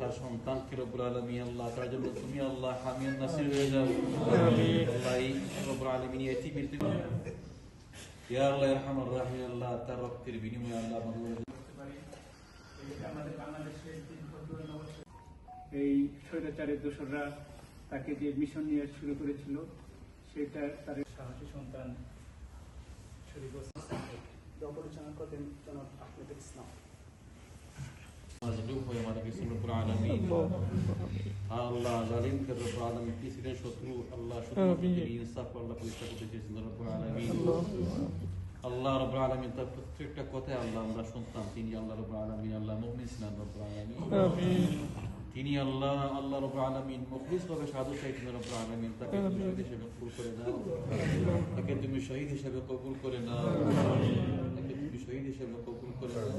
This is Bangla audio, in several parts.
তার সন্তানকে রব্বুল আলামিন আল্লাহ তার জন্য তুমি আল্লাহ হামিয়ান নাসির হয়ে যাও। আল্লাহ রব্বুল আলামিন এতিমের তুমি ইয়া আল্লাহ ইরহামার রাহিম আল্লাহ তার রক্তের বিনিময়ে আল্লাহ আমাদের এই বাংলাদেশের স্বৈরাচারের দোসররা তাকে যে মিশন নিয়ে শুরু করেছিল সেটা তার সাহসী সন্তান শরীফ করতেন জনাব আহমেদ ইসলাম। মাজলুম হয়ে গেছেন রব্বুল আলামিন আল্লাহ জালিম কে রব্বুল আলামিন কি ছিলেন শত্রু? আল্লাহ শত্রু তিনি ইনসাফ আল্লাহ পরিষ্কার করতে চেয়েছেন রব্বুল আলামিন। আল্লাহ রব্বুল আলামিন তার প্রত্যেকটা কথায় আল্লাহ আমরা শুনতাম। তিনি আল্লাহ রব্বুল আলামিন আল্লাহ মুমিন ছিলেন রব্বুল আলামিন। তিনি আল্লাহ আল্লাহ রব্বুল আলামিন মুখলিস ভাবে সাধু চাইতেন রব্বুল আলামিন। তাকে তুমি শহীদ হিসেবে কবুল করে নাও। তাকে তুমি শহীদ হিসেবে কবুল করে নাও। তাকে তুমি শহীদ হিসেবে কবুল করে নাও।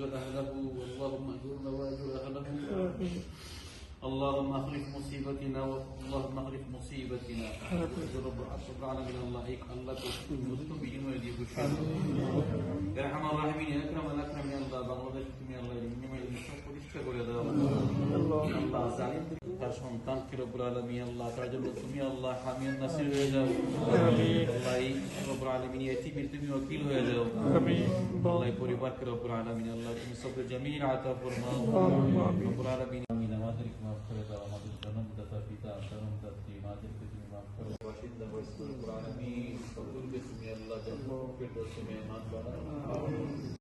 أجرنا وأجر أهله اللهم أجرنا وأجر أهله اللهم اخلف مصيبتنا اللهم اخلف مصيبتنا رب رب العالمين الله هيك الله মুসলিম বিনিময় দিয়ে খুশি এরহাম রাহিমিন একরাম আকরাম ইয়া আল্লাহ বাংলাদেশ তুমি আল্লাহ বিনিময় সব প্রতিষ্ঠা করে দাও আল্লাহ জালিম তার সন্তানকে রব্বুল আলামিন আল্লাহ তার জন্য তুমি আল্লাহ হামিয়ান নাসির হয়ে যাও আল্লাহ এই রব্বুল আলামিন এতিমের তুমি ওকিল হয়ে যাও আল্লাহ এই পরিবারকে রব্বুল আলামিন আল্লাহ তুমি সবকে জামিল আতা ফরমাও রব্বুল আলামিন আমিন আমাদেরকে মাফ করে দাও আমাদের জন্মদাতা পিতা জন্মদাত্রী মাদেরকে তুমি মাফ করো বাসিন্দা বয়স্ক রব্বুল আলামিন সকলকে তুমি আল্লাহ জন্ম ফেরদৌসে মেহমান বানাও